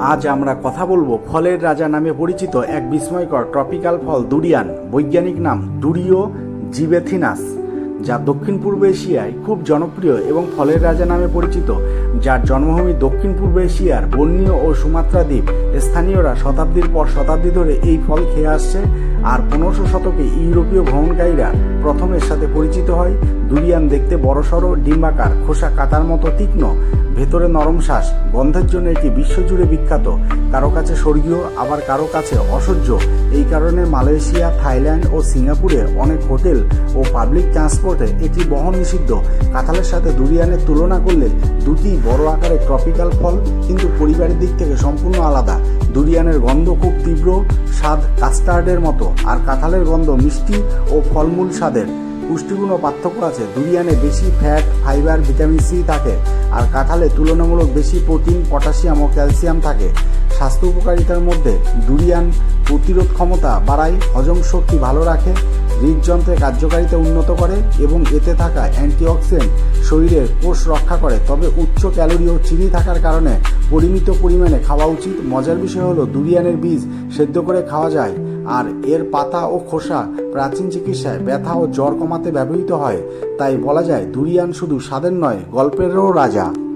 আজ আমরা কথা বলব ফলের রাজা নামে পরিচিত এক বিস্ময়কর ট্রপিক্যাল ফল দুরিয়ান, বৈজ্ঞানিক নাম দুরিও জিবেথিনাস, যা দক্ষিণ পূর্ব এশিয়ায় খুব জনপ্রিয় এবং ফলের রাজা নামে পরিচিত, যার জন্মভূমি দক্ষিণ পূর্ব এশিয়ার বর্ণীয় ও সুমাত্রা দ্বীপ স্থানীয়রা শতাব্দীর পর শতাব্দী ধরে এই ফল খেয়ে আসছে আর পনেরোশো শতকে ইউরোপীয় ভ্রমণকারীরা প্রথমের সাথে পরিচিত হয় দুরিয়ান দেখতে বড়সড় ডিম্বাকার খোসা কাতার মতো তীক্ষ্ণ, ভেতরে নরম শ্বাস, গন্ধের জন্য এটি বিশ্বজুড়ে বিখ্যাত। কারও কাছে স্বর্গীয়, আবার কারও কাছে অসহ্য। এই কারণে মালয়েশিয়া, থাইল্যান্ড ও সিঙ্গাপুরে অনেক হোটেল ও পাবলিক ট্রান্সপোর্টে এটি বহন নিষিদ্ধ কাঁঠালের সাথে দুরিয়ানের তুলনা করলে দুটি বড় আকারের ট্রপিক্যাল ফল, কিন্তু পরিবারের দিক থেকে সম্পূর্ণ আলাদা। দুরিয়ানের গন্ধ খুব তীব্র স্বাদ কাস্টার্ডের মতো, আর কাঁঠালের গন্ধ মিষ্টি ও ফলমূল স্বাদের। পুষ্টিগুণ পার্থক্য আছে। দুরিয়ানে বেশি ফ্যাট, ফাইবার, ভিটামিন সি থাকে, আর কাঁঠালে তুলনামূলক বেশি প্রোটিন, পটাশিয়াম ও ক্যালসিয়াম থাকে। স্বাস্থ্য উপকারিতার মধ্যে দুরিয়ান প্রতিরোধ ক্ষমতা বাড়ায়, হজম শক্তি ভালো রাখে হৃদযন্ত্রের কার্যকারিতা উন্নত করে এবং এতে থাকা অ্যান্টিঅক্সিডেন্ট শরীরের কোষ রক্ষা করে। তবে উচ্চ ক্যালোরি ও চিনি থাকার কারণে পরিমিত পরিমাণে খাওয়া উচিত। মজার বিষয় হলো দুরিয়ানের বীজ সেদ্ধ করে খাওয়া যায় আর এর পাতা ও খোসা প্রাচীন চিকিৎসায় ব্যথা ও জ্বর কমাতে ব্যবহৃত হয়। তাই বলা যায় দুরিয়ান শুধু স্বাদের নয়, গল্পেরও রাজা।